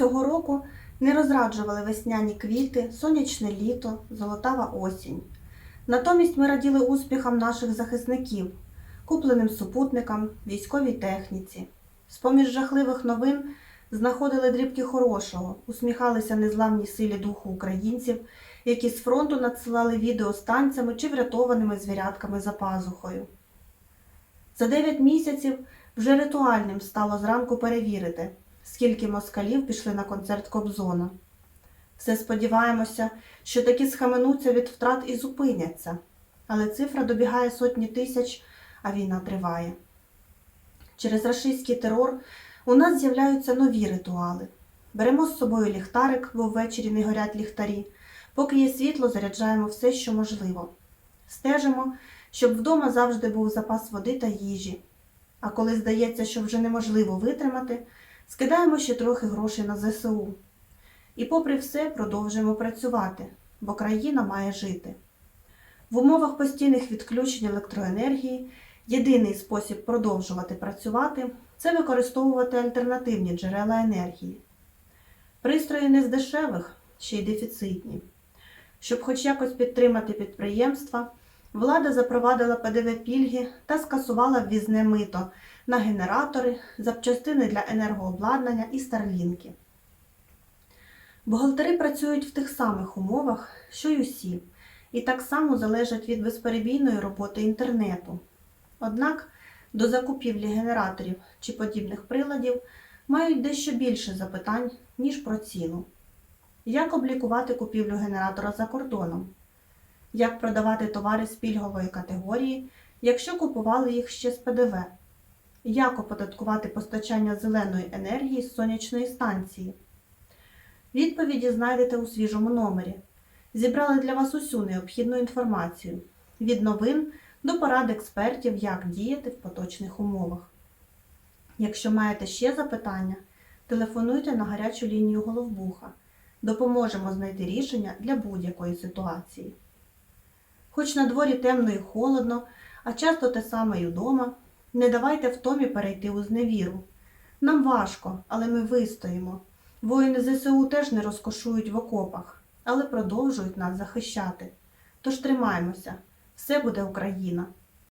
Цього року не розраджували весняні квіти, сонячне літо, золотава осінь. Натомість ми раділи успіхам наших захисників, купленим супутникам, військовій техніці. З-поміж жахливих новин знаходили дрібки хорошого, усміхалися незламній силі духу українців, які з фронту надсилали відео з танцями чи врятованими звірятками за пазухою. За 9 місяців вже ритуальним стало зранку перевірити, скільки москалів пішли на концерт Кобзона. Все сподіваємося, що таки схаменуться від втрат і зупиняться, але цифра добігає сотні тисяч, а війна триває. Через рашистський терор у нас з'являються нові ритуали. Беремо з собою ліхтарик, бо ввечері не горять ліхтарі. Поки є світло, заряджаємо все, що можливо. Стежимо, щоб вдома завжди був запас води та їжі. А коли здається, що вже неможливо витримати, скидаємо ще трохи грошей на ЗСУ. І попри все продовжуємо працювати, бо країна має жити. В умовах постійних відключень електроенергії єдиний спосіб продовжувати працювати це використовувати альтернативні джерела енергії. Пристрої не з дешевих, ще й дефіцитні. Щоб хоч якось підтримати підприємства, влада запровадила ПДВ-пільги та скасувала ввізне мито на генератори, запчастини для енергообладнання і старлінки. Бухгалтери працюють в тих самих умовах, що й усі, і так само залежать від безперебійної роботи інтернету. Однак до закупівлі генераторів чи подібних приладів мають дещо більше запитань, ніж про ціну. Як облікувати купівлю генератора за кордоном? Як продавати товари з пільгової категорії, якщо купували їх ще з ПДВ? Як оподаткувати постачання зеленої енергії з сонячної станції? Відповіді знайдете у свіжому номері. Зібрали для вас усю необхідну інформацію від новин до порад експертів, як діяти в поточних умовах. Якщо маєте ще запитання, телефонуйте на гарячу лінію Головбуха. Допоможемо знайти рішення для будь-якої ситуації. Хоч на дворі темно і холодно, а часто те саме й удома, не давайте втомі перейти у зневіру. Нам важко, але ми вистоїмо. Воїни ЗСУ теж не розкошують в окопах, але продовжують нас захищати. Тож тримаймося, все буде Україна!